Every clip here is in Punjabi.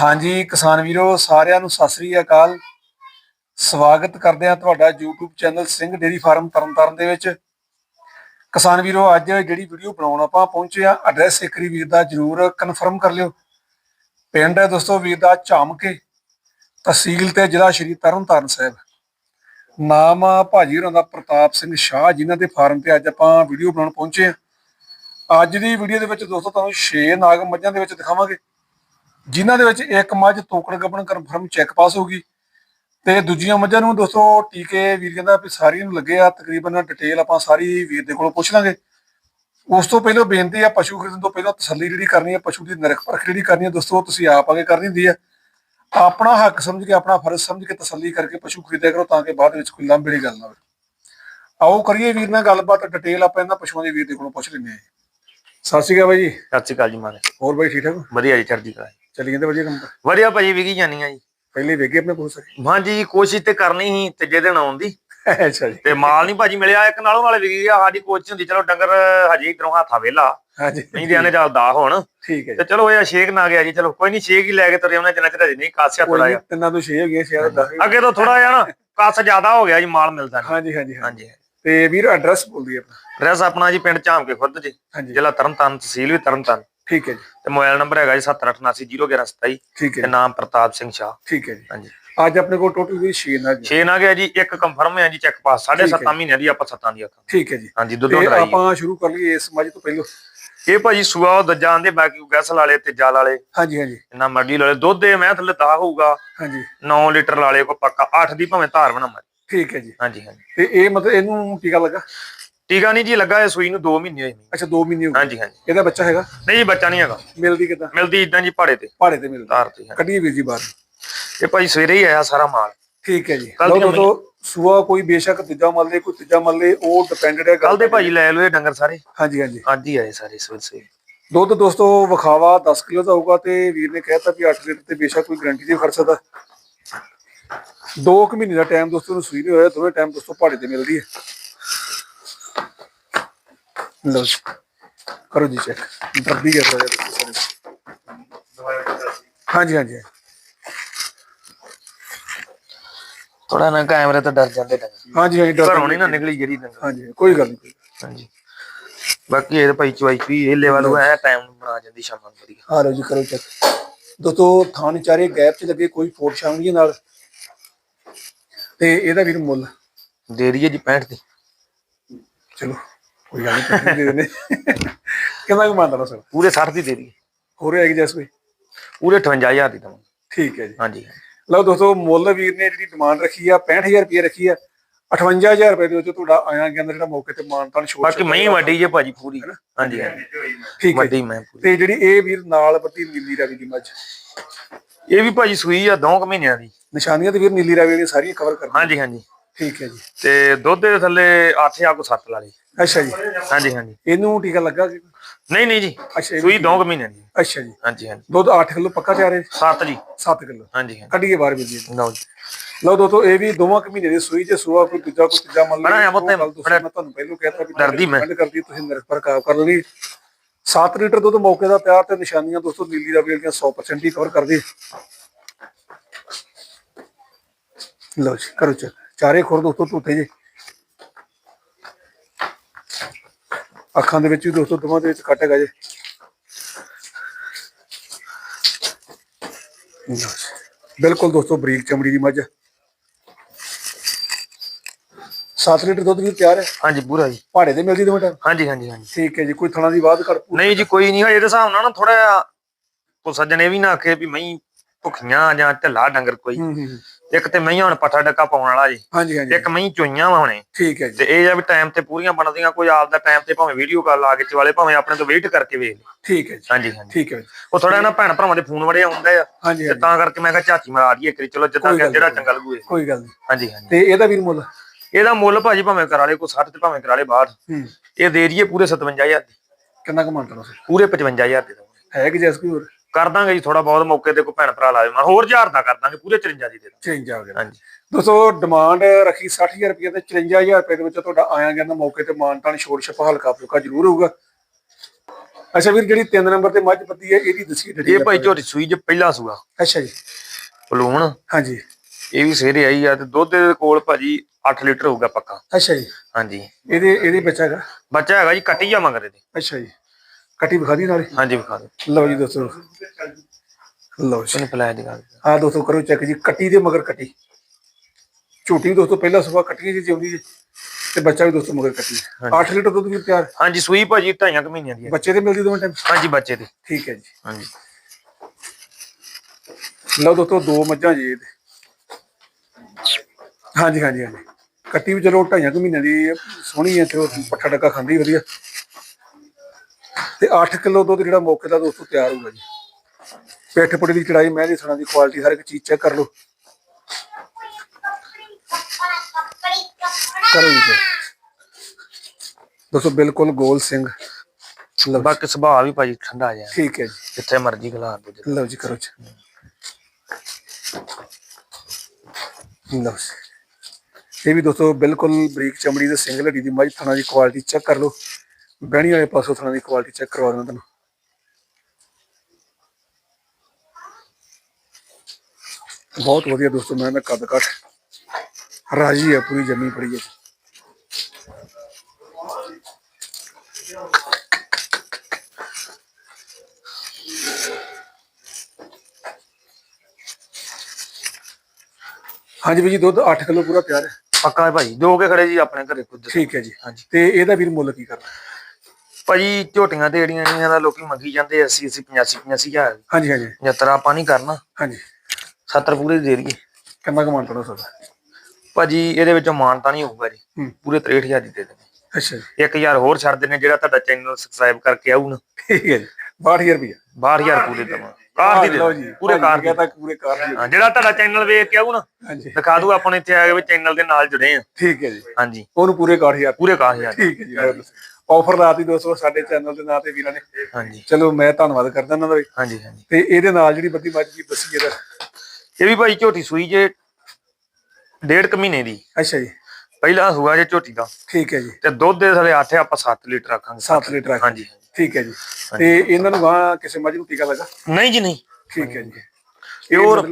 ਹਾਂਜੀ, ਕਿਸਾਨ ਵੀਰੋ, ਸਾਰਿਆਂ ਨੂੰ ਸਤਿ ਸ੍ਰੀ ਅਕਾਲ। ਸਵਾਗਤ ਕਰਦੇ ਹਾਂ ਤੁਹਾਡਾ YouTube channel Singh dairy farm Tarn Taran ਦੇ ਵਿੱਚ। ਕਿਸਾਨ ਵੀਰੋ, ਅੱਜ ਜਿਹੜੀ ਵੀਡੀਓ ਬਣਾਉਣ ਆਪਾਂ ਪਹੁੰਚੇ ਆ ਐਡਰੈਸ ਇੱਕਰੀ ਵੀਰ ਦਾ ਜਰੂਰ ਕਨਫਰਮ ਕਰ ਲਿਓ। ਪਿੰਡ ਹੈ ਦੋਸਤੋ ਵੀਰ ਦਾ ਝਾਮਕੇ, ਤਹਿਸੀਲ ਤੇ ਜ਼ਿਲ੍ਹਾ ਸ਼੍ਰੀ ਤਰਨਤਾਰਨ ਸਾਹਿਬ। ਨਾਮ ਆ ਭਾਜੀ ਹੋਰਾਂ ਦਾ ਪ੍ਰਤਾਪ ਸਿੰਘ ਸ਼ਾਹ, ਜਿਨ੍ਹਾਂ ਦੇ ਫਾਰਮ ਤੇ ਅੱਜ ਆਪਾਂ ਵੀਡੀਓ ਬਣਾਉਣ ਪਹੁੰਚੇ ਆ ਅੱਜ ਦੀ ਵੀਡੀਓ ਦੇ ਵਿੱਚ ਦੋਸਤੋ ਤੁਹਾਨੂੰ 6 ਨਾਗ ਮੱਝਾਂ ਦੇ ਵਿੱਚ ਦਿਖਾਵਾਂਗੇ। ਜਿਨ੍ਹਾਂ ਦੇ ਵਿੱਚ ਇੱਕ ਮੱਝ ਤੋਕੜ ਗੱਬਣ ਕਨਫਰਮ ਚੈੱਕ ਪਾਸ ਹੋਊਗੀ ਤੇ ਦੂਜੀਆਂ ਮੱਝਾਂ ਨੂੰ ਦੋਸਤੋ ਟੀਕੇ ਵੀਰ ਕਹਿੰਦਾ ਵੀ ਸਾਰੀਆਂ ਨੂੰ ਲੱਗੇ ਆ ਤਕਰੀਬਨ ਡਿਟੇਲ ਆਪਾਂ ਸਾਰੀ ਵੀਰ ਦੇ ਕੋਲੋਂ ਪੁੱਛ ਲਾਂਗੇ। ਉਸ ਤੋਂ ਪਹਿਲਾਂ ਬੇਨਤੀ ਆ ਪਸ਼ੂ ਖਰੀਦਣ ਤੋਂ ਪਹਿਲਾਂ ਤਸੱਲੀ ਜਿਹੜੀ ਕਰਨੀ ਹੈ ਪਸ਼ੂ ਦੀ ਨਿਰਖ ਪਰਖ ਜਿਹੜੀ ਕਰਨੀ ਹੈ ਦੋਸਤੋ ਤੁਸੀਂ ਆਪ ਆਗੇ ਕਰਨੀ ਹੁੰਦੀ ਹੈ ਆਪਣਾ ਹੱਕ ਸਮਝ ਕੇ ਆਪਣਾ ਫਰਜ਼ ਸਮਝ ਕੇ ਤਸੱਲੀ ਕਰਕੇ ਪਸ਼ੂ ਖਰੀਦਿਆ ਕਰੋ ਤਾਂ ਕਿ ਬਾਅਦ ਵਿੱਚ ਕੋਈ ਦੀ ਗੱਲ ਨਾ ਹੋਵੇ। ਆਓ ਕਰੀਏ ਵੀਰ ਨਾਲ ਗੱਲਬਾਤ ਡਿਟੇਲ ਆਪਾਂ ਇਹਨਾਂ ਪਸ਼ੂਆਂ ਦੇ ਵੀਰ ਦੇ ਕੋਲੋਂ ਪੁੱਛ ਲੈਂਦੇ ਹਾਂ। ਸਤਿ ਸ਼੍ਰੀ ਅਕਾਲ ਬਾਈ ਜੀ। ਸਤਿ ਸ਼੍ਰੀ ਅਕਾਲ ਜੀ ਮਾਰੇ ਹੋਰ ਬਾਈ ਠੀਕ ਠਾਕ ਹੋ? ਵਧੀਆ ਜੀ ਚੜ੍ਹਦੀ ਕਲਾ ਚੱਲੀ ਜਾਂਦੇ ਵਧੀਆ ਕੰਮ ਤਾਂ ਵਧੀਆ ਭਾਜੀ ਵਿਗੀ ਜਾਨੀਆਂ ਜੀ। ਪਹਿਲੇ ਵੇਗੇ ਆਪਣੇ ਕੋਲ ਸਕੇ ਹਾਂਜੀ ਕੋਸ਼ਿਸ਼ ਤੇ ਕਰਨੀ ਸੀ ਤੀਜੇ ਦਿਨ ਆਉਣ ਦੀ। ਅੱਛਾ ਜੀ। ਤੇ ਮਾਲ ਨਹੀਂ ਭਾਜੀ ਮਿਲਿਆ ਇੱਕ ਨਾਲੋਂ ਨਾਲੇ ਵਿਗੀ ਗਿਆ। ਸਾਡੀ ਕੋਸ਼ਿਸ਼ ਹੁੰਦੀ ਚਲੋ ਡੰਗਰ ਹਜੇ ਇਧਰੋਂ ਹੱਥਾ ਵੇਲਾ ਹਾਂਜੀ। ਨਹੀਂ ਦੇ ਆਨੇ ਚੱਲ ਦਾ ਹੁਣ। ਠੀਕ ਹੈ ਤੇ ਜੀ। ਚਲੋ ਇਹ ਛੇਕ ਨਾ ਗਿਆ ਜੀ ਚਲੋ ਕੋਈ ਨਹੀਂ ਛੇਕ ਹੀ ਲੈ ਕੇ ਤੁਰੇ ਉਹਨੇ ਜਿੰਨਾ ਚਿਰ ਹਜੇ ਨਹੀਂ ਕਾਸਿਆ ਕੋਈ ਥੋੜਾ ਨੀ, ਜਿਹਾ। ਤਿੰਨਾਂ ਤੋਂ 6 ਹੋ ਗਈਆਂ ਸ਼ਾਇਦ 10 ਅੱਗੇ ਤੋਂ ਥੋੜਾ ਜਿਹਾ ਨਾ ਕਾਸ ਜ਼ਿਆਦਾ ਹੋ ਗਿਆ ਜੀ ਮਾਲ ਮਿਲਦਾ ਨਹੀਂ ਹਾਂਜੀ ਹਾਂਜੀ ਹਾਂਜੀ। ਹਾਂਜੀ। ਤੇ ਵੀਰ ਐਡਰੈਸ ਬੋਲ ਦਈਏ ਆਪਣਾ। ਰਸ ਆਪਣਾ ਜੀ ਪਿੰਡ ਝਾਮ ਕੇ ਖੁਰਦ ਜੀ। ਹਾਂਜੀ। ਜ਼ਿਲ੍ਹਾ ਤਰਨਤਾਰਨ ਤਹਿਸੀਲ ਵੀ ਤਰਨਤਾਰਨ। ਠੀਕ ਹੈ ਜੀ। ਤੇ ਮੋਬਾਈਲ ਨੰਬਰ ਹੈਗਾ ਜੀ 7889011127 ਠੀਕ ਹੈ ਤੇ ਨਾਮ ਪ੍ਰਤਾਪ ਸਿੰਘ ਸ਼ਾਹ। ਠੀਕ ਹੈ ਜੀ। ਹਾਂਜੀ। ਅੱਜ ਆਪਣੇ ਕੋਲ ਟੋਟਲ ਵੀ 6 ਨਾਲ ਜੀ। 6 ਨਾ ਗਿਆ ਜੀ ਇੱਕ ਕੰਫਰਮ ਹੈ ਜੀ ਚੈੱਕ ਪਾਸ ਠੀਕ ਹੈ 7.5 ਮਹੀਨਿਆਂ ਦੀ ਆਪਾਂ ਸੱਤਾਂ ਦੀ ਆਖਾਂ ਠੀਕ ਹੈ ਜੀ। ਹਾਂਜੀ ਦੁੱਧੋਂ ਡਰਾਈ ਆਪਾਂ ਸ਼ੁਰੂ ਕਰ ਲਈਏ ਇਸ ਮੱਝ ਤੋਂ ਪਹਿਲਾਂ। ਇਹ ਭਾਜੀ ਸੂਆ ਉਹ ਦੱਜਾ ਆਂਦੇ ਬਾਕੀ ਗੈਸ ਵਾਲੇ ਤੇ ਜਾਲ ਵਾਲੇ। ਹਾਂਜੀ ਹਾਂਜੀ। ਇੰਨਾ ਮਰਜ਼ੀ ਵਾਲੇ ਦੁੱਧ ਦੇ ਮੈਂ ਥੱਲੇ ਤਾਂ ਹੋਊਗਾ। ਹਾਂਜੀ। 9 ਲੀਟਰ ਵਾਲੇ ਕੋ ਪੱਕਾ। 8 ਦੀ ਭਾਵੇਂ ਧਾਰ ਬਣਾ ਮਾਰੀ ਠੀਕ ਹੈ ਜੀ। ਹਾਂਜੀ ਹਾਂਜੀ। ਤੇ ਇਹ ਮਤਲਬ ਇਹਨੂੰ ਟੀਕਾ ਲੱਗਾ ਟੀਕਾ ਨਹੀਂ ਜੀ ਲੱਗਾ ਇਹ ਸੂਈ ਨੂੰ 2 ਮਹੀਨੇ ਹੋਏ ਨੇ। ਅੱਛਾ 2 ਮਹੀਨੇ ਹੋ ਗਏ। ਹਾਂਜੀ ਹਾਂਜੀ। ਇਹਦਾ ਬੱਚਾ ਹੈਗਾ? ਨਹੀਂ ਜੀ ਬੱਚਾ ਨਹੀਂ ਹੈਗਾ। ਮਿਲਦੀ ਕਿਦਾਂ? ਮਿਲਦੀ ਇਦਾਂ ਜੀ ਪਹਾੜੇ ਤੇ। ਪਹਾੜੇ ਤੇ ਮਿਲਦਾ। ਧਾਰ ਤੇ ਹਾਂਜੀ। ਕੱਢੀਏ ਵੀਰ ਜੀ ਬਾਹਰ। ਇਹ ਭਾਜੀ ਸਵੇਰੇ ਹੀ ਆਇਆ ਸਾਰਾ ਮਾਲ। ਠੀਕ ਹੈ ਜੀ। ਕੱਲ੍ਹ ਲਓ ਦੀਆਂ ਦੋਸਤੋ ਸੂਆ ਕੋਈ ਬੇਸ਼ੱਕ ਤੀਜਾ ਮੱਲ ਲੇ ਕੋਈ ਤੀਜਾ ਮੱਲ ਲੇ ਉਹ ਡਿਪੈਂਡਡ ਹੈ ਕੱਲ ਦੇ ਭਾਜੀ ਲੈ ਲਓ ਇਹ ਡੰਗਰ ਸਾਰੇ। ਹਾਂਜੀ ਹਾਂਜੀ। ਅੱਜ ਹੀ ਆਏ ਸਾਰੇ ਸਵੇਰੇ ਸਵੇਰੇ। ਦੁੱਧ ਦੋਸਤੋ ਵਿਖਾਵਾ 10 ਕਿਲੋ ਦਾ ਹੋਊਗਾ ਤੇ ਵੀਰ ਨੇ ਕਹਿਤਾ ਵੀ 8 ਲੀਟਰ ਤੇ ਬੇਸ਼ੱਕ ਕੋਈ ਗਾਰੰਟੀ ਨਹੀਂ ਖੜ ਸਕਦਾ 2 ਕੁ ਮਹੀਨੇ ਦਾ ਟਾਈਮ ਦੋਸਤੋ ਨੂੰ ਸੂਈ ਨਹੀਂ ਹੋਇਆ ਦੋਵੇਂ ਟਾਈਮ ਦੋਸਤੋ ਪਹਾੜੇ ਤੇ ਮਿਲਦੀ ਹੈ। ਲਓ ਜੀ ਕਰੋ ਜੀ ਚੈੱਕ ਹੈ ਥੋੜਾ। ਹਾਂਜੀ ਹਾਂਜੀ ਨਾ ਕੈਮਰੇ ਤੋਂ ਡਰ ਜਾਂਦੇ ਡੰਗਰ ਹਾਂਜੀ ਹਾਂਜੀ ਡਰਦੀ ਘਰੋਂ ਨਹੀਂ ਨਾ ਨਿਕਲੀ ਜਿਹੜੀ ਡੰਗਰ ਹਾਂਜੀ ਕੋਈ ਗੱਲ ਨਹੀਂ। ਹਾਂਜੀ। ਬਾਕੀ ਇਹ ਤਾਂ ਭਾਈ ਚਵਾਈ ਵੀ ਇਹ ਲੈਵਲ ਉਹ ਐ ਟਾਈਮ ਨੂੰ ਬਣਾ ਜਾਂਦੀ ਸ਼ਾਮਾਂ ਨੂੰ ਵਧੀਆ। ਆ ਲਓ ਜੀ ਕਰੋ ਚੈੱਕ ਦੋਸਤੋ ਥਾਂ ਚਾਰੇ ਗੈਪ 'ਚ ਲੱਗੇ ਕੋਈ ਫੋਟ ਸ਼ਾਮਲੀ ਨਾਲ। ਤੇ ਇਹਦਾ ਵੀਰ ਮੁੱਲ। ਦੇ ਰਹੀ ਹੈ ਜੀ 65 ਦੀ। ਚਲੋ। ਕੋਈ ਗੱਲ ਨਹੀਂ ਕੱਟੀ ਦੇ ਕਿੰਨਾ ਕੁ ਮੰਨਦਾ ਸਰ। ਪੂਰੇ 60 ਦੀ ਦੇ ਰਹੀ ਹੈ ਰਿਹਾ ਹੈ ਜੈਸ ਕੋਈ? ਪੂਰੇ 58000 ਦੀ ਦਵਾਂਗੇ। ਠੀਕ ਹੈ ਜੀ। ਹਾਂਜੀ। ਲਓ ਦੋਸਤੋ ਮੁੱਲ ਵੀਰ ਨੇ ਜਿਹੜੀ ਡਿਮਾਂਡ ਰੱਖੀ ਆ 65000 ਰੁਪਏ ਰੱਖੀ ਆ 58000 ਰੁਪਏ ਦੇ ਵਿੱਚ ਤੁਹਾਡਾ ਆਇਆ ਗਿਆ ਜਿਹੜਾ ਮੌਕੇ ਤੇ ਮਾਨਤਾਨ ਛੋਟ ਬਾਕੀ ਮਹੀਂ ਵੱਡੀ ਜੇ ਭਾਜੀ ਪੂਰੀ। ਹਾਂਜੀ ਠੀਕ ਹੈ ਵੱਡੀ ਮੈਂ ਪੂਰੀ। ਤੇ ਜਿਹੜੀ ਇਹ ਵੀਰ ਨਾਲ ਬੱਤੀ ਨੀਲੀ ਰਾਵੀ ਦੀ ਮੱਝ। ਇਹ ਵੀ ਭਾਜੀ ਸੂਈ ਆ 2 ਮਹੀਨਿਆਂ ਦੀ। ਨਿਸ਼ਾਨੀਆਂ ਤੇ ਵੀਰ ਨੀਲੀ ਰਾਵੀ ਵਾਲੀਆਂ ਸਾਰੀਆਂ ਕਵਰ ਕਰਦੀ ਹਾਂਜੀ ਹਾਂਜੀ। ਠੀਕ ਹੈ ਜੀ। ਤੇ ਦੁੱਧ ਦੇ ਥੱਲੇ 8 ਆ ਕੋ 7 ਲਾ ਲਈ। ਅੱਛਾ ਜੀ। ਹਾਂਜੀ ਹਾਂਜੀ। ਇਹਨੂੰ ਟੀਕਾ ਲੱਗਾ ਕਿ? ਨਹੀਂ ਨਹੀਂ ਜੀ। ਅੱਛਾ ਇਹ ਸੂਈ 2 ਮਹੀਨਿਆਂ ਦੀ। ਅੱਛਾ ਜੀ। ਹਾਂਜੀ ਹਾਂਜੀ। ਦੁੱਧ 8 ਕਿਲੋ ਪੱਕਾ ਤਿਆਰ ਹੈ? 7 ਜੀ। 7 ਕਿਲੋ। ਹਾਂਜੀ ਹਾਂਜੀ। ਕੱਢੀਏ ਬਾਹਰ ਵੀ ਜੀ। ਲਓ ਜੀ। ਲਓ ਦੋਸਤੋ ਇਹ ਵੀ ਦੋਵਾਂ ਕੁ ਮਹੀਨੇ ਦੀ ਸੂਈ ਜੇ ਸੂਆ ਕੋਈ ਦੂਜਾ ਕੋਈ ਤੀਜਾ ਮੰਨ ਬੜਾ ਪੁੱਤ, ਬੜਾ ਮੈਂ ਤੁਹਾਨੂੰ ਪਹਿਲਾਂ ਕਹਿਤਾ ਵੀ ਡਰਦੀ ਮੈਂ। depend ਕਰਦੀ ਤੁਸੀਂ ਨਿਰਭਰ ਕਰ ਕਰ ਲਈ 7 ਲੀਟਰ ਦੁੱਧ ਮੌਕੇ ਦਾ ਤਿਆਰ ਤੇ ਨਿਸ਼ਾਨੀਆਂ ਦੋਸਤੋ ਨੀਲੀ ਰਾਵੀ ਵਾਲੀਆਂ 100% ਹੀ ਕਵਰ ਕਰਦੀ। ਲਓ ਜੀ ਕਰੋ ਚੈੱਕ ਚਾਰੇ ਖੁਰ ਦੋਸਤੋ ਧੋਤੇ ਜੇ। ਅੱਖਾਂ ਦੇ ਵਿੱਚ ਵੀ ਦੋਸਤੋ ਦੋਵਾਂ ਦੇ ਵਿੱਚ ਕੱਟ ਹੈਗਾ ਜੇ। ਬਿਲਕੁਲ ਦੋਸਤੋ ਬਰੀਕ ਚਮੜੀ ਦੀ ਮੱਝ। 7 ਲੀਟਰ ਦੁੱਧ ਵੀ ਤਿਆਰ ਹੈ? ਹਾਂਜੀ ਪੂਰਾ ਜੀ। ਪਹਾੜੇ ਤੇ ਮਿਲਦੀ ਟਾਈਮ ਹਾਂਜੀ ਹਾਂਜੀ ਹਾਂਜੀ। ਠੀਕ ਹੈ ਜੀ ਕੋਈ ਥਣਾ ਦੀ ਬਾਤ ਕਰ ਨਹੀਂ ਜੀ ਕੋਈ ਨਹੀਂ ਇਹਦੇ ਹਿਸਾਬ ਨਾਲ ਨਾ ਥੋੜਾ ਕੋ ਸੱਜਣੇ ਵੀ ਨਾ ਆਖੇ ਵੀ ਮਹੀਂ ਭੁੱਖੀਆਂ ਜਾਂ ਢਿੱਲਾ ਡੰਗਰ ਕੋਈ। ਇੱਕ ਤੇ ਮਹੀਂ ਹੁਣ ਪੱਠਾ ਡੱਕਾ ਪਾਉਣ ਵਾਲਾ ਜੀ। ਹਾਂਜੀ ਹਾਂਜੀ। ਇੱਕ ਮਹੀਂ ਚੋਈਆਂ ਵਾ ਹੁਣੇ। ਠੀਕ ਹੈ ਤੇ ਜੀ ਇਹ ਆ ਵੀ ਟਾਈਮ ਤੇ ਪੂਰੀਆਂ ਬਣਦੀਆਂ ਕੋਈ ਆਪ ਦਾ ਟਾਈਮ ਤੇ ਭਾਵੇਂ ਵੀਡੀਓ ਕਾਲ ਲਾ ਕੇ ਚਵਾਲੇ ਭਾਵੇਂ ਆਪਣੇ ਤੋਂ ਵੇਟ ਕਰਕੇ ਵੇਖ ਲੇ। ਠੀਕ ਹੈ ਜੀ। ਹਾਂਜੀ ਹਾਂਜੀ। ਠੀਕ ਹੈ ਉਹ ਥੋੜਾ ਨਾ ਭੈਣ ਭਰਾਵਾਂ ਦੇ ਫੋਨ ਬੜੇ ਆਉਂਦੇ ਆ। ਹਾਂਜੀ ਤੇ ਤਾਂ ਕਰਕੇ ਮੈਂ ਕਿਹਾ ਝਾਤੀ ਮਾਰਾ ਦਈਏ ਕਰੀ ਚਲੋ ਜਿੱਦਾਂ ਜਿਹੜਾ। ਚੰਗਾ ਲੱਗੂ। ਕੋਈ ਗੱਲ ਨਹੀਂ। ਹਾਂਜੀ ਹਾਂਜੀ। ਤੇ ਇਹਦਾ ਵੀਰ ਮੁੱਲ? ਇਹਦਾ ਮੁੱਲ ਭਾਜੀ ਭਾਵੇਂ ਕਰਾ ਲੇ ਕੋਈ 60 ਤੇ ਭਾਵੇਂ ਕਰਾ ਲੇ 62 ਹੂੰ। ਇਹ ਦੇ ਦਈਏ ਪੂਰੇ 57000 ਦੀ। ਕਿੰਨਾ ਕੁ ਮੰਨਦਾ ਤੁਸੀਂ ਪੂਰੇ 55000 ਦੇ ਦਵਾਂਗੇ ਹੈ ਕਿ ਜੈਸ ਕੋਈ ਹੋਰ? ਕਰ ਦਾਂਗੇ ਜੀ ਥੋੜਾ ਬਹੁਤ ਮੌਕੇ ਤੇ ਕੋਈ ਭੈਣ ਭਰਾ ਲਾ ਦੇਣਾ ਹੋਰ ਹਜ਼ਾਰ ਦਾ ਕਰ ਦਾਂਗੇ ਪੂਰੇ 54 ਦੀ ਦੇ ਦਾਂਗੇ। ਚੇਂਜ ਆ ਗਿਆ। ਹਾਂਜੀ। ਦੋਸਤੋ ਡਿਮਾਂਡ ਰੱਖੀ 60000 ਰੁਪਏ ਤੇ 54000 ਰੁਪਏ ਦੇ ਵਿੱਚ ਤੁਹਾਡਾ ਆਇਆ ਗਿਆ ਨਾ ਮੌਕੇ ਤੇ ਮਾਨਤਾਨ ਛੋੜ ਛਪਾ ਹਲਕਾ ਫੁਲਕਾ ਜ਼ਰੂਰ ਹੋਊਗਾ। ਅੱਛਾ ਵੀਰ ਜਿਹੜੀ 3 ਨੰਬਰ ਤੇ ਮੱਝ ਪੱਤੀ ਹੈ ਇਹਦੀ ਦੱਸੀ ਡਿਟੇਲ ਇਹ ਭਾਈ ਝੋਟੀ ਸੂਈ ਜੇ ਪਹਿਲਾ ਸੂਆ। ਅੱਛਾ ਜੀ। ਬਲੂਣ। ਹਾਂਜੀ। ਇਹ ਵੀ ਸਵੇਰੇ ਆਈ ਆ ਤੇ ਦੁੱਧ ਦੇ ਕੋਲ ਭਾਜੀ 8 ਲੀਟਰ ਹੋਊਗਾ ਪੱਕਾ। ਅੱਛਾ ਜੀ। ਹਾਂਜੀ। ਇਹਦੇ ਇਹਦੇ ਬੱਚਾ ਹੈਗਾ? ਬੱਚਾ ਹੈਗਾ ਜੀ ਕੱਟੀ ਜਾ ਮਗਰ ਇਹਦੇ। ਅੱਛਾ ਜੀ। ਕੱਟੀ ਵਿਖਾ ਦੀ ਨਾਲੇ? ਹਾਂਜੀ ਵਿਖਾ ਦਿਓ। ਲਓ ਜੀ ਦੋਸਤੋ। ਲਓ ਜੀ। ਇਹਨੂੰ ਪਲਾਇਆ ਦੀ ਗੱਲ। ਆ ਦੋਸਤੋ ਕਰੋ ਚੈੱਕ ਜੀ ਕੱਟੀ ਦੇ ਮਗਰ ਕੱਟੀ। ਝੂਟੀ ਦੋਸਤੋ ਪਹਿਲਾ ਸਵੇਰ ਕੱਟੀਆਂ ਜੀ ਜਿਉਂਦੀ ਜੀ ਤੇ ਬੱਚਾ ਵੀ ਦੋਸਤੋ ਮਗਰ ਕੱਟੀ। 8 ਲੀਟਰ ਦੁੱਧ ਵੀ ਤਿਆਰ? ਹਾਂਜੀ ਸੂਈ ਭਾਜੀ ਢਾਈਆਂ ਕੁ ਮਹੀਨਿਆਂ ਦੀ ਹੈ। ਬੱਚੇ ਦੇ ਮਿਲਦੀ ਦੋਵੇਂ ਟਾਈਮ ਹਾਂਜੀ ਬੱਚੇ ਦੀ। ਠੀਕ ਹੈ ਜੀ। ਹਾਂਜੀ। ਲਓ ਦੋਸਤੋ ਦੋ ਮੱਝਾਂ ਜੀ ਇਹਦੇ। ਹਾਂਜੀ ਹਾਂਜੀ ਹਾਂਜੀ। ਕੱਟੀ ਵੀ ਚਲੋ ਢਾਈਆਂ ਕੁ ਮਹੀਨਿਆਂ ਦੀ ਹੈ, ਸੋਹਣੀ ਹੈ ਤੇ ਉਹ ਪੱਠਾ ਡੱਕਾ ਖਾਂਦੀ ਵਧੀਆ। ਤੇ 8 ਕਿਲੋ ਦੁੱਧ ਜਿਹੜਾ ਮੌਕੇ ਦਾ ਦੋਸਤੋ ਤਿਆਰ ਹੋਊਗਾ ਜੀ। ਪਿੱਠ ਪੁੜੀ ਦੀ ਚੜਾਈ ਮੈਂ ਦੀ ਸਣਾ ਦੀ ਕੁਆਲਿਟੀ ਹਰ ਇੱਕ ਚੀਜ਼ ਚੈੱਕ ਕਰ ਲਓ। ਕਰੋ ਜੀ। ਦੋਸਤੋ ਬਿਲਕੁਲ ਗੋਲ ਸਿੰਘ। ਲਓ ਬਾਕੀ ਸੁਭਾਅ ਵੀ ਭਾਜੀ ਠੰਡਾ ਜਿਹਾ। ਠੀਕ ਹੈ ਜੀ। ਜਿੱਥੇ ਮਰਜ਼ੀ ਖਲਾ ਦੋ ਜੀ। ਲਓ ਜੀ ਕਰੋ ਜੀ। ਲਓ ਜੀ। ਇਹ ਵੀ ਦੋਸਤੋ ਬਿਲਕੁਲ ਬਰੀਕ ਚਮੜੀ ਦੇ ਸਿੰਗਲ ਹੱਡੀ ਦੀ ਮੱਝ ਥਣਾ ਦੀ ਕੁਆਲਿਟੀ ਚੈੱਕ ਕਰ ਲਓ। ਬਹਿਣੀ ਵਾਲੇ ਪਾਸੋਂ ਥਣਾ ਦੀ ਕੁਆਲਿਟੀ ਚੈੱਕ ਕਰਵਾ ਦਿੰਦਾ ਤੁਹਾਨੂੰ ਬਹੁਤ ਵਧੀਆ ਦੋਸਤੋ ਮੈਂ ਨਾ ਕੱਦ ਕੱਟ ਰਾਜੀ ਹੈ ਪੂਰੀ ਜੰਮੀ ਪੜੀ ਹੈ ਹਾਂਜੀ ਵੀ ਜੀ ਦੁੱਧ 8 ਕਿਲੋ ਪੂਰਾ ਤਿਆਰ ਹੈ। ਪੱਕਾ ਹੈ ਭਾਜੀ ਦੋ ਕੇ ਖੜੇ ਜੀ ਆਪਣੇ ਘਰੇ ਖੁਦ। ਠੀਕ ਹੈ ਜੀ। ਹਾਂਜੀ ਤੇ ਇਹਦਾ ਵੀਰ ਮੁੱਲ ਕੀ ਕਰਨਾ? ਭਾਜੀ ਝੋਟੀਆਂ ਤੇ ਜਿਹੜੀਆਂ ਨਹੀਂ ਦਾ ਲੋਕੀ ਮੰਗੀ ਜਾਂਦੇ 80 80 85 85 ਹਜ਼ਾਰ। ਹਾਂਜੀ ਹਾਂਜੀ। 75 ਆਪਾਂ ਨਹੀਂ ਕਰਨਾ। ਹਾਂਜੀ। 70 ਪੂਰੇ ਦੇ ਦਈਏ। ਕਿੰਨਾ ਕਮਾਨ ਤੁਹਾਡਾ ਸਦਾ ਭਾਜੀ ਇਹਦੇ ਵਿੱਚੋਂ ਮਾਨਤਾ ਨਹੀਂ ਹੋਊਗਾ ਜੀ। ਪੂਰੇ 63000 ਦੀ ਦੇ ਦੇਣੇ। ਅੱਛਾ ਜੀ। 1000 ਹੋਰ ਛੱਡ ਦੇਣੇ ਜਿਹੜਾ ਤੁਹਾਡਾ ਚੈਨਲ ਸਬਸਕ੍ਰਾਈਬ ਕਰਕੇ ਆਊ ਨਾ। ਠੀਕ ਹੈ ਜੀ। 62000 ਰੁਪਏ 12000 ਪੂਰੇ ਦਵਾਂ। ਕਾਰ ਦੀ ਦੇ ਪੂਰੇ ਕਾਰ ਦੀ। ਕਹਤਾ ਪੂਰੇ ਕਾਰ ਦੀ। ਹਾਂ ਜਿਹੜਾ ਤੁਹਾਡਾ ਚੈਨਲ ਵੇਖ ਕੇ ਆਊ ਨਾ ਹਾਂਜੀ। ਦਿਖਾ ਦੂ ਆਪਾਂ ਇੱਥੇ ਆ ਕੇ ਵੀ ਚੈਨਲ ਦੇ ਨਾਲ ਜੁੜੇ ਆ। ਠੀਕ ਹੈ ਜੀ। ਹਾਂਜੀ। ਉਹਨੂੰ ਪੂਰੇ 60000 ਪੂਰੇ 10000 ਠੀਕ ਹੈ ਜੀ ਆਫਰ ਲਾਤੀ ਦੋਸਤੋ ਸਾਡੇ ਚੈਨਲ ਦੇ ਨਾਂ ਤੇ ਵੀਰਾਂ ਨੇ। ਹਾਂਜੀ। ਚਲੋ ਮੈਂ ਧੰਨਵਾਦ ਕਰਦਾ ਇਹਨਾਂ ਦਾ ਵੀ। ਹਾਂਜੀ ਹਾਂਜੀ। ਤੇ ਇਹਦੇ ਨਾਲ ਜਿਹੜੀ ਬੱਤੀ ਮੱਝ ਦੀ ਦੱਸੀ ਇਹਦਾ ਇਹ ਵੀ ਭਾਈ ਝੋਟੀ ਸੂਈ ਜੇ ਡੇਢ ਕੁ ਮਹੀਨੇ ਦੀ। ਅੱਛਾ ਜੀ। ਪਹਿਲਾ ਸੂਆ ਜੇ ਝੋਟੀ ਦਾ। ਠੀਕ ਹੈ ਜੀ। ਤੇ ਦੁੱਧ ਦੇ ਥਲੇ ਆਥੇ ਆਪਾਂ 7 ਲੀਟਰ ਰੱਖਾਂਗੇ। 7 ਲੀਟਰ ਹਾਂਜੀ ਠੀਕ ਹੈ ਜੀ। ਤੇ ਇਹਨਾਂ ਨੂੰ ਗਾਂ ਕਿਸੇ ਮੱਝ ਨੂੰ ਟੀਕਾ ਲੱਗਾ? ਨਹੀਂ ਜੀ ਨਹੀਂ। ਠੀਕ ਹੈ ਜੀ। ਪਿਓਰ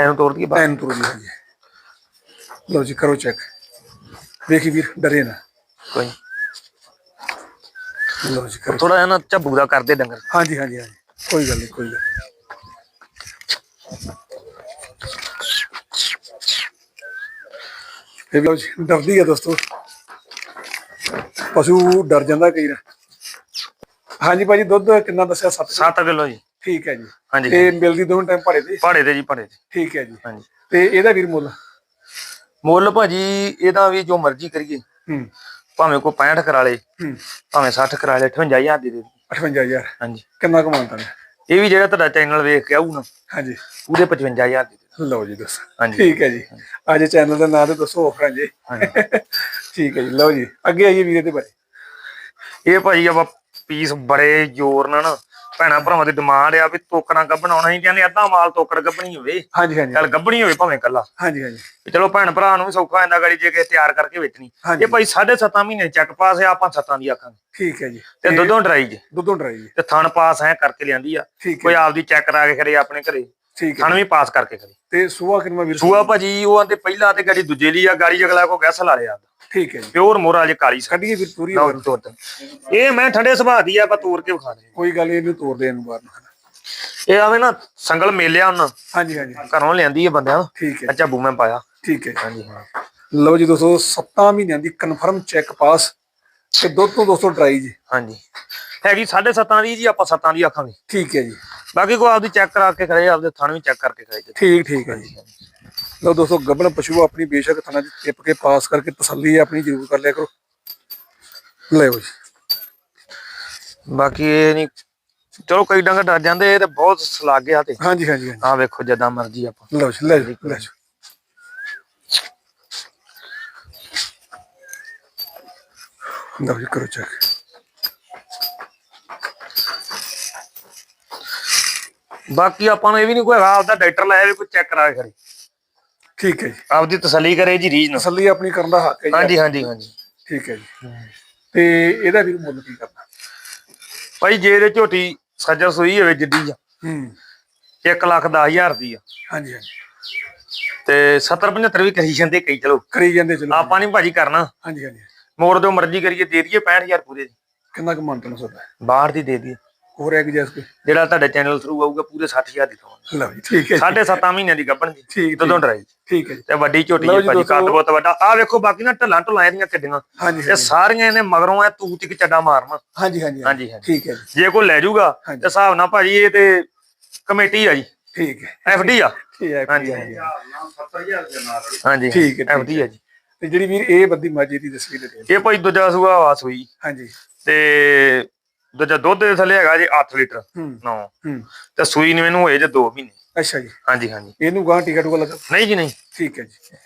ਹੈ ਤੋੜ ਦੀ ਬਾਤ ਐਨ ਤੁਰ ਜੀ ਹਾਂਜੀ। ਲਓ ਜੀ ਕਰੋ ਚੈੱਕ। ਵੇਖੀ ਵੀਰ ਡਰੇ ਨਾ। ਕੋਈ ਲਓ ਜੀ ਕਰੋ। ਥੋੜਾ ਜਿਹਾ ਨਾ ਝੱਬੂ ਦਾ ਕਰਦੇ ਡੰਗਰ। ਹਾਂਜੀ ਹਾਂਜੀ ਹਾਂਜੀ। ਕੋਈ ਗੱਲ ਨਹੀਂ ਕੋਈ ਗੱਲ ਨੀ। ਇਹ ਲਓ ਜੀ ਡਰਦੀ ਹੈ ਦੋਸਤੋ। ਪਸ਼ੂ ਡਰ ਜਾਂਦਾ ਕਈ ਨਾ ਹਾਂਜੀ ਭਾਜੀ ਦੁੱਧ ਕਿੰਨਾ ਦੱਸਿਆ? 7 7 ਕਿਲੋ ਜੀ। ਠੀਕ ਹੈ ਜੀ। ਹਾਂਜੀ ਤੇ ਮਿਲਦੀ ਦੋਵੇਂ ਟਾਈਮ ਭਾੜੇ ਤੇ? ਪਾੜੇ ਤੇ ਜੀ ਪਾੜੇ ਤੇ। ਠੀਕ ਹੈ ਜੀ। ਹਾਂਜੀ। ਤੇ ਇਹਦਾ ਵੀਰ ਮੁੱਲ? ਮੁੱਲ ਭਾਜੀ ਇਹਦਾ ਵੀ ਜੋ ਮਰਜ਼ੀ ਕਰੀਏ। ਹੂੰ। ਭਾਵੇਂ ਕੋ 65 ਕਰਾ ਲੇ ਭਾਵੇਂ 60 ਕਰਾ ਲੇ 58000 ਦੀ ਦੇ ਦੇ। 58000 ਹਾਂਜੀ। ਕਿੰਨਾ ਕਮਾਉਂਦਾ ਨੇ ਇਹ ਵੀ ਜਿਹੜਾ ਤੁਹਾਡਾ ਚੈਨਲ ਵੇਖ ਕੇ ਆਊ ਨਾ ਹਾਂਜੀ। ਪੂਰੇ 55000 ਦੀ ਲਓ ਜੀ ਦੱਸੋ। ਹਾਂਜੀ। ਠੀਕ ਹੈ ਜੀ। ਅੱਜ ਚੈਨਲ ਦਾ ਨਾਮ ਤੇ ਦੱਸੋ ਆਫਰਾਂ ਜੀ। ਹਾਂਜੀ। ਠੀਕ ਹੈ ਜੀ ਲਓ ਜੀ। ਅੱਗੇ ਆਈਏ ਵੀਰੇ ਦੇ ਬਾਰੇ। ਇਹ ਭਾਜੀ ਆਪਾਂ ਪੀਸ ਬੜੇ ਜ਼ੋਰ ਨਾਲ ਨਾ ਭੈਣਾ ਭਰਾਵਾਂ ਦੀ ਡਿਮਾਂਡ ਆ ਵੀ ਤੋਕਣਾ ਗੱਬਣਾਉਣਾ ਹੀ ਕਹਿੰਦੇ ਅੱਧਾ ਮਾਲ ਤੋਕੜ ਗੱਬਣੀ ਹੋਵੇ। ਹਾਂਜੀ ਹਾਂਜੀ। ਚੱਲ ਗੱਬਣੀ ਹੋਵੇ ਭਾਵੇਂ ਕੱਲਾ ਹਾਂਜੀ ਹਾਂਜੀ। ਚਲੋ ਭੈਣ ਭਰਾ ਨੂੰ ਵੀ ਸੌਖਾ ਹੁੰਦਾ ਗਾੜੀ ਜੇ ਕਿ ਤਿਆਰ ਕਰਕੇ ਵੇਚਣੀ। ਇਹ ਭਾਈ 7.5 ਮਹੀਨੇ ਚੱਕ ਪਾਸ ਆ ਆਪਾਂ ਸੱਤਾਂ ਦੀ ਆਖਾਂਗੇ। ਠੀਕ ਹੈ ਜੀ। ਤੇ ਦੁੱਧੋਂ ਡਰਾਈ ਜੇ। ਦੁੱਧੋਂ ਡਰਾਈ ਜੀ। ਤੇ ਥਣ ਪਾਸ ਐ ਕਰਕੇ ਲਿਆਂਦੀ ਆ। ਕੋਈ ਆਪਦੀ ਚੈੱਕ ਕਰਾ ਕੇ ਖੜੇ ਆਪਣੇ ਘਰੇ। ਠੀਕ ਹੈ। ਥਣ ਵੀ ਪਾਸ ਕਰਕੇ ਖੜੇ ਤੇ ਸੁਆ ਕਿੰਨਾ ਵੀਰ? ਸੂਆ ਭਾਜੀ ਉਹ ਆਂਦੇ ਪਹਿਲਾਂ ਤੇ ਗਾੜੀ ਦੂਜੇ ਲਈ ਆ ਗਾੜੀ ਅਗਲਾ ਕੋ ਗੈਸ ਲਾ ਲਿਆ। ਠੀਕ ਹੈ ਜੀ। ਪਿਓਰ ਮੋਰਾ ਜੇ ਕਾਲੀ ਕੱਢੀਏ ਵੀਰ ਪੂਰੀ ਨਾ ਤੋੜ ਇਹ ਮੈਂ ਠੰਡੇ ਸੁਭਾਅ ਦੀ ਆ ਆਪਾਂ ਤੋੜ ਕੇ ਵਿਖਾ ਦੇ ਕੋਈ ਗੱਲ ਇਹਨੂੰ ਤੋੜ ਦੇ ਇਹਨੂੰ ਬਾਹਰ ਇਹ ਆਵੇਂ ਨਾ ਸੰਗਲ ਮੇਲਿਆ ਉਹਨਾਂ ਹਾਂਜੀ ਹਾਂਜੀ। ਘਰੋਂ ਲਿਆਂਦੀ ਹੈ ਬੰਦਿਆਂ ਠੀਕ ਹੈ। ਅੱਛਾ ਬੂਮੇ ਪਾਇਆ। ਠੀਕ ਹੈ। ਹਾਂਜੀ ਹਾਂ। ਲਓ ਜੀ ਦੋਸਤੋ 7 ਮਹੀਨਿਆਂ ਦੀ ਕਨਫਰਮ ਚੈੱਕ ਪਾਸ ਤੇ ਦੁੱਧ ਤੋਂ ਦੋਸਤੋ ਡਰਾਈ ਜੀ। ਹਾਂਜੀ। ਹੈਗੀ 7.5 ਦੀ ਜੀ ਆਪਾਂ 7 ਦੀ ਆਖਾਂਗੇ। ਠੀਕ ਹੈ ਜੀ। ਬਾਕੀ ਕੋ ਆਪਦੀ ਚੈੱਕ ਕਰਾ ਕੇ ਖੜੇ ਆਪਦੇ ਥਣ ਵੀ ਚੈੱਕ ਕਰਕੇ ਖੜੇ ਜੀ ਠੀਕ ਠੀਕ ਹੈ ਜੀ। ਲਓ ਦੋਸਤੋ ਗੱਬਣ ਪਸ਼ੂ ਆਪਣੀ ਬੇਸ਼ੱਕ ਥਾਣਾ ਚ ਟਿਪ ਕੇ ਪਾਸ ਕਰਕੇ ਤਸੱਲੀ ਆਪਣੀ ਜ਼ਰੂਰ ਕਰ ਲਿਆ ਕਰੋ। ਲੈ ਜੀ। ਬਾਕੀ ਇਹ ਨਹੀਂ ਚਲੋ ਕਈ ਡੰਗਰ ਡਰ ਜਾਂਦੇ ਇਹ ਤੇ ਬਹੁਤ ਸਲਾਗੇ ਆ ਤੇ। ਹਾਂਜੀ ਹਾਂਜੀ ਹਾਂਜੀ। ਆ ਵੇਖੋ ਜਦਾਂ ਮਰਜ਼ੀ ਆਪਾਂ। ਲਓ ਜੀ ਲੈ ਜੀ ਲੈ ਜੀ। ਲਓ ਜੀ ਕਰੋ ਚੈੱਕ ਬਾਕੀ ਆਪਾਂ ਨੂੰ ਇਹ ਵੀ ਨਹੀਂ ਕੋਈ ਹੈਗਾ ਆਪਦਾ ਡਾਕਟਰ ਲਾਇਆ ਵੀ ਕੋਈ ਚੈੱਕ ਕਰਾ ਕੇ ਖੜੇ ਠੀਕ ਹੈ ਜੀ। ਆਪਦੀ ਤਸੱਲੀ ਕਰੇ ਜੀ ਰੀਜ ਨਾਲ। ਤਸੱਲੀ ਆਪਣੀ ਕਰਨ ਦਾ ਹੱਕ ਹੈ ਜੀ। ਹਾਂਜੀ ਹਾਂਜੀ ਹਾਂਜੀ। ਠੀਕ ਹੈ ਜੀ। ਤੇ ਇਹਦਾ ਵੀ ਮੁੱਲ ਕੀ ਕਰਨਾ? ਭਾਈ ਜੇ ਇਹਦੇ ਝੋਟੀ ਸੱਜਰ ਸੂਈ ਹੋਵੇ ਜਿੱਡੀ ਆ ਹੂੰ। 1 ਲੱਖ 10000 ਦੀ ਆ। ਹਾਂਜੀ ਹਾਂਜੀ। ਤੇ 70 75 ਵੀ ਕਹੀ ਜਾਂਦੇ ਕਈ ਚਲੋ। ਕਰੀ ਜਾਂਦੇ ਚਲੋ। ਆਪਾਂ ਨਹੀਂ ਭਾਜੀ ਕਰਨਾ। ਹਾਂਜੀ ਹਾਂਜੀ। ਮੋੜ ਜੋ ਮਰਜ਼ੀ ਕਰੀਏ ਦੇ ਦਈਏ 65000 ਪੂਰੇ। ਦੀ ਕਿੰਨਾ ਕੁ ਮੰਨ ਤੈਨੂੰ ਸੋਦਾ ਬਾਹਰ ਦੀ ਦੇ ਦਈਏ। ਹੋਰ ਹੈ ਕਿ ਜੈਸ ਕੋਈ? ਜਿਹੜਾ ਤੁਹਾਡੇ ਚੈਨਲ ਥਰੂ ਆਊਗਾ ਪੂਰੇ 60000 ਦੀ ਦਵਾਂਗੇ ਲਓ ਜੀ ਠੀਕ ਹੈ ਸਾਢੇ 7 ਮਹੀਨਿਆਂ ਦੀ ਗੱਭਣ ਜੀ। ਠੀਕ ਜਦੋਂ ਡਰਾਈ ਠੀਕ ਹੈ ਤੇ ਵੱਡੀ ਝੋਟੀ ਹੈ ਭਾਜੀ। ਕੱਦ ਬਹੁਤ ਵੱਡਾ। ਆ ਵੇਖੋ ਬਾਕੀ ਨਾ ਢੱਲਾਂ ਢੁੱਲਾਂ ਇਹਦੀਆਂ ਕਿੱਡੀਆਂ ਹਾਂਜੀ ਇਹ ਸਾਰੀਆਂ ਇਹਨੇ ਮਗਰੋਂ ਐ ਤੂਤ ਇੱਕ ਚੱਡਾ ਮਾਰਨਾ। ਹਾਂਜੀ ਹਾਂਜੀ ਹਾਂਜੀ। ਠੀਕ ਹੈ ਜੀ। ਜੇ ਕੋਈ ਲੈ ਜਾਊਗਾ। ਤੇ ਹਿਸਾਬ ਨਾਲ ਭਾਜੀ ਇਹ ਤੇ ਕਮੇਟੀ ਆ ਜੀ। ਠੀਕ ਹੈ। ਐਫਡੀ ਆ। ਠੀਕ ਹੈ ਹਾਂਜੀ, ਹਾਂਜੀ। ਹਾਂਜੀ ਠੀਕ ਹੈ, ਐਫਡੀ ਆ ਜੀ। ਤੇ ਜਿਹੜੀ ਵੀਰ ਇਹ ਬੱਦੀ ਮਾਜੀ ਦੀ ਤਸਵੀਰ ਦੇ ਇਹ ਭਾਈ ਦੂਜਾ ਸੂਆ ਆਵਾਸ ਹੋਈ। ਹਾਂਜੀ। ਤੇ ਦੂਜਾ ਦੁੱਧ ਦੇ ਥੱਲੇ ਹੈਗਾ ਜੀ 8 ਲੀਟਰ 9 ਹੂੰ। ਤੇ ਸੂਈ ਨੂੰ ਇਹਨੂੰ ਹੋਏ ਜੇ 2 ਮਹੀਨੇ। ਅੱਛਾ ਜੀ। ਹਾਂਜੀ ਹਾਂਜੀ। ਇਹਨੂੰ ਗਾਂ ਟੀਕਾ ਟੂਕਾ ਲੱਗਾ? ਨਹੀਂ ਜੀ ਨਹੀਂ। ਠੀਕ ਹੈ ਜੀ।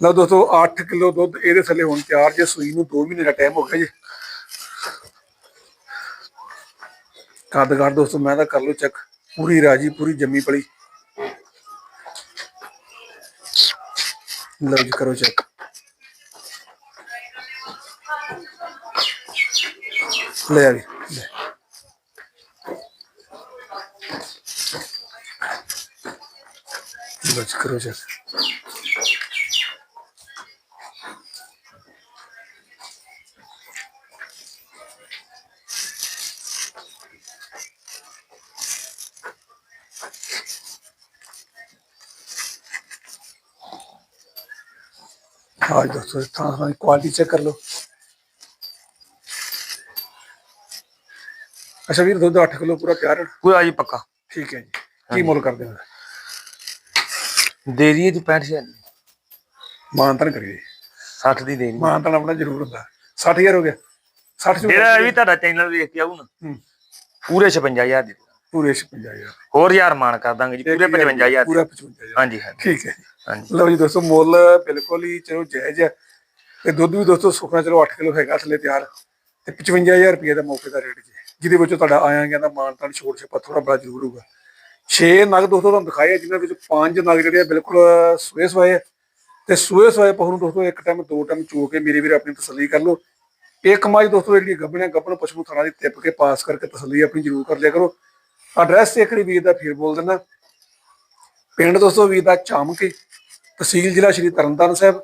ਲਓ ਦੋਸਤੋ 8 ਕਿਲੋ ਦੁੱਧ ਇਹਦੇ ਥੱਲੇ ਹੁਣ ਤਿਆਰ ਜੇ ਸੂਈ ਨੂੰ 2 ਮਹੀਨੇ ਦਾ ਟਾਈਮ ਹੋ ਗਿਆ ਜੀ। ਕਾਦਗਾਰ ਦੋਸਤੋ ਮੈਂ ਤਾਂ ਕਰ ਲਓ ਚੈੱਕ ਪੂਰੀ ਰਾਜੀ ਪੂਰੀ ਜੰਮੀ ਪਲੀ। ਲਓ ਜੀ ਕਰੋ ਚੈੱਕ ਲੈ ਆ ਲੈ। ਜੀ। Дайте, короче. आज दोस्तों थाना की क्वालिटी चेक कर लो अच्छा वीर दो अठ किलो पूरा प्यार है पूरा जी पक्का ठीक है जी की मोल कर देना ਦੇ ਦਈਏ ਜੀ 65000 ਦੀ ਮਾਨਤਨ ਕਰੀਏ। 60 ਦੀ ਦੇ ਦਈਏ ਮਾਨਤਨ ਆਪਣਾ ਜ਼ਰੂਰ ਹੁੰਦਾ। 60000 ਹੋ ਗਿਆ। 60 ਚ ਜਿਹੜਾ ਵੀ ਤੁਹਾਡਾ ਚੈਨਲ ਵੇਖ ਕੇ ਆਊ ਨਾ ਹੂੰ, ਪੂਰੇ 56000 ਦੀ। ਪੂਰੇ 56000 ਹੋਰ ਯਾਰ ਮਾਨ ਕਰ ਦਾਂਗੇ ਜੀ ਪੂਰੇ 55000 ਦੀ। ਪੂਰਾ 55000 ਹਾਂਜੀ ਹਾਂਜੀ। ਠੀਕ ਹੈ ਹਾਂਜੀ। ਲਓ ਜੀ ਦੋਸਤੋ ਮੁੱਲ ਬਿਲਕੁਲ ਹੀ ਚਲੋ ਜਾਇਜ਼ ਹੈ। ਤੇ ਦੁੱਧ ਵੀ ਦੋਸਤੋ ਸੁਖਣਾ ਚਲੋ 8 ਕਿਲੋ ਹੈਗਾ ਥੱਲੇ ਤਿਆਰ। ਤੇ 55000 ਰੁਪਏ ਦਾ ਮੌਕੇ ਦਾ ਰੇਟ ਜੀ। ਜਿਹਦੇ ਵਿੱਚੋਂ ਤੁਹਾਡਾ ਆਇਆ ਗਿਆ ਦਾ ਮਾਨਤਾਨ ਛੋਟ ਛਪਾ ਥੋੜਾ ਬੜਾ ਜ਼ਰੂਰ ਹੋਊਗਾ। 6 ਨਗ ਦੋਸਤੋ ਤੁਹਾਨੂੰ ਦਿਖਾਏ ਆ, ਜਿਨ੍ਹਾਂ ਵਿੱਚ ਪੰਜ ਨਗ ਜਿਹੜੇ ਆ ਬਿਲਕੁਲ ਸੂਏ ਸਵਾਏ ਆ। ਤੇ ਸੂਏ ਸਵਾਏ ਪਹੂ ਨੂੰ ਦੋਸਤੋ ਇੱਕ ਟਾਈਮ ਦੋ ਟਾਈਮ ਚੋ ਕੇ ਮੇਰੇ ਵੀਰ ਆਪਣੀ ਤਸੱਲੀ ਕਰ ਲਓ। ਇੱਕ ਮਾਈ ਦੋਸਤੋ ਜਿਹੜੀ ਗੱਬਣੇ ਗੱਬਣ ਪਸ਼ੂ ਥਾਣਾ ਦੀ ਟਿੱਪ ਕੇ ਪਾਸ ਕਰਕੇ ਤਸੱਲੀ ਆਪਣੀ ਜ਼ਰੂਰ ਕਰ ਲਿਆ ਕਰੋ। ਐਡਰੈਸ ਇੱਕ ਵੀਰ ਦਾ ਫਿਰ ਬੋਲ ਦਿੰਦਾ। ਪਿੰਡ ਦੋਸਤੋ ਵੀਰ ਦਾ ਚਾਮਕੇ ਤਹਿਸੀਲ ਜ਼ਿਲ੍ਹਾ ਸ਼੍ਰੀ ਤਰਨਤਾਰਨ ਸਾਹਿਬ।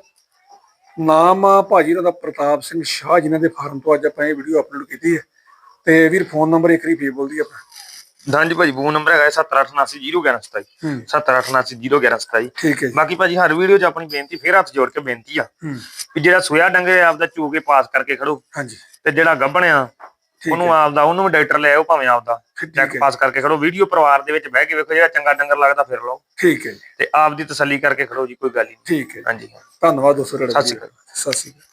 ਨਾਮ ਆ ਭਾਜੀ ਉਹਨਾਂ ਦਾ ਪ੍ਰਤਾਪ ਸਿੰਘ ਸ਼ਾਹ ਜਿਨ੍ਹਾਂ ਦੇ ਫਾਰਮ ਤੋਂ ਅੱਜ ਆਪਾਂ ਇਹ ਵੀਡੀਓ ਅਪਲੋਡ ਕੀਤੀ ਹੈ। ਤੇ ਵੀਰ ਫੋਨ ਨੰਬਰ ਇੱਕ ਵਾਰੀ ਫੇਰ ਬੋਲਦੀ ਆਪਣਾ। ਹਾਂਜੀ ਭਾਜੀ ਫੋਨ ਨੰਬਰ ਹੈਗਾ 7888011127 ਹੂੰ। 7888011127 ਠੀਕ ਹੈ ਬਾਕੀ ਭਾਜੀ ਹਰ ਵੀਡੀਓ 'ਚ ਆਪਣੀ ਬੇਨਤੀ ਫੇਰ ਹੱਥ ਜੋੜ ਕੇ ਬੇਨਤੀ ਆ ਕਿ ਜਿਹੜਾ ਸੋਇਆ ਡੰਗੇ ਆਪਦਾ ਚੂ ਕੇ ਪਾਸ ਕਰਕੇ ਖੜੋ। ਹਾਂਜੀ। ਤੇ ਜਿਹੜਾ ਗੱਭਣਿਆ ਉਹਨੂੰ ਆਪਦਾ ਉਹਨੂੰ ਵੀ ਡਾਕਟਰ ਲੈ ਆਓ ਭਾਵੇਂ ਆਪਦਾ। ਚੈੱਕ ਪਾਸ ਕਰਕੇ ਖੜੋ। ਵੀਡੀਓ ਪਰਿਵਾਰ ਦੇ ਵਿੱਚ ਬਹਿ ਕੇ ਵੇਖੋ ਜਿਹੜਾ ਚੰਗਾ ਡੰਗਰ ਲੱਗਦਾ ਫਿਰ ਲਓ। ਠੀਕ ਹੈ ਤੇ ਆਪਦੀ ਤਸੱਲੀ ਕਰਕੇ ਖੜੋ ਜੀ ਕੋਈ ਗੱਲ ਨਹੀਂ। ਠੀਕ ਹੈ। ਹਾਂਜੀ। ਧੰਨਵਾਦ ਦੋਸਤੋ ਸਤਿ ਸ਼੍ਰੀ ਅਕਾਲ। ਸਤਿ ਸ਼੍ਰੀ ਅਕਾਲ।